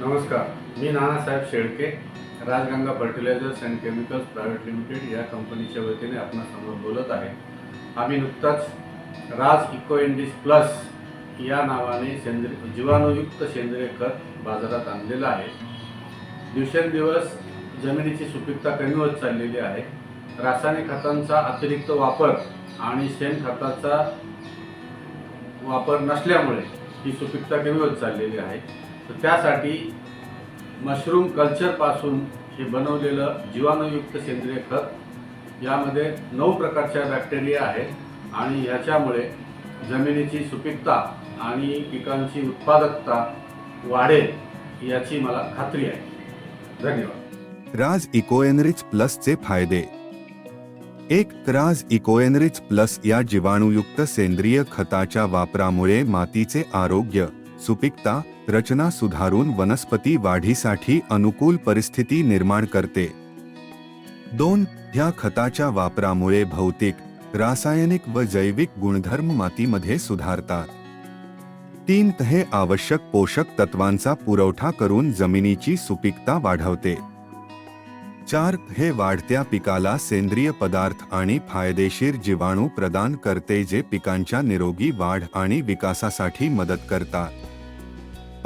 नमस्कार मी Nanasaheb Shelke Rajganga fertilisers and chemicals private limited या कंपनीच्या वतीने आपणासमोर बोलत आहे. आम्ही नुकताच राज इको इंडिस प्लस या नावाने सेंद्रिय जीवाणूयुक्त सेंद्रिय खत बाजारात आणलेलं आहे. दिवसेंदिवस जमिनीची सुपीकता कमी होत चाललेली आहे. रासायनिक खतांचा अतिरिक्त वापर आणि शेणखताचा वापर नसल्यामुळे ही सुपीकता कमी होत चाललेली आहे. तर त्यासाठी मशरूम कल्चरपासून हे बनवलेलं जीवाणूयुक्त सेंद्रिय खत यामध्ये नऊ प्रकारच्या बॅक्टेरिया आहेत आणि ह्याच्यामुळे जमिनीची सुपीकता आणि पिकांची उत्पादकता वाढेल याची मला खात्री आहे. धन्यवाद. राज इकोएनरिच प्लसचे फायदे. एक राज इकोएनरिच प्लस या जीवाणूयुक्त सेंद्रिय खताच्या वापरामुळे मातीचे आरोग्य सुपीकता रचना सुधारून वनस्पती वाढीसाठी अनुकूल परिस्थिती निर्माण करते. दोन ह्या खताच्या वापरामुळे भौतिक रासायनिक व जैविक गुणधर्म मातीमध्ये सुधारतात. तीन हे आवश्यक पोषक तत्वांचा पुरवठा करून जमिनीची सुपीकता वाढवते. चार हे वाढत्या पिकाला सेंद्रिय पदार्थ आणि फायदेशीर जीवाणू प्रदान करते जे पिकांच्या निरोगी वाढ आणि विकासासाठी मदत करतात.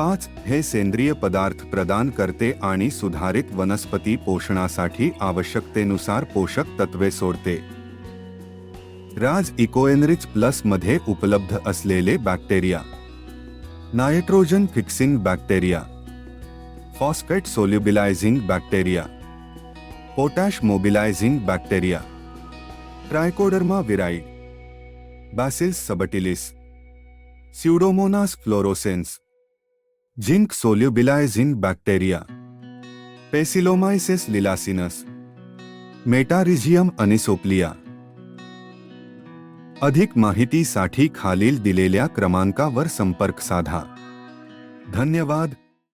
पाच हे सेंद्रिय पदार्थ प्रदान करते आणि सुधारित वनस्पती पोषणासाठी आवश्यकतेनुसार पोषक तत्वे सोडते. राज इकोएनरिच प्लस मध्ये उपलब्ध असलेले bacteria. Nitrogen fixing bacteria. Phosphate solubilising bacteria. Potash mobilising bacteria. Trichoderma viride. Bacillus subtilis. Pseudomonas fluorescens zinc solubilising bacteria. Paecilomyces lilacinus. Metarhizium anisopliae. अधिक माहितीसाठी खालील दिलेल्या क्रमांकावर संपर्क साधा. धन्यवाद.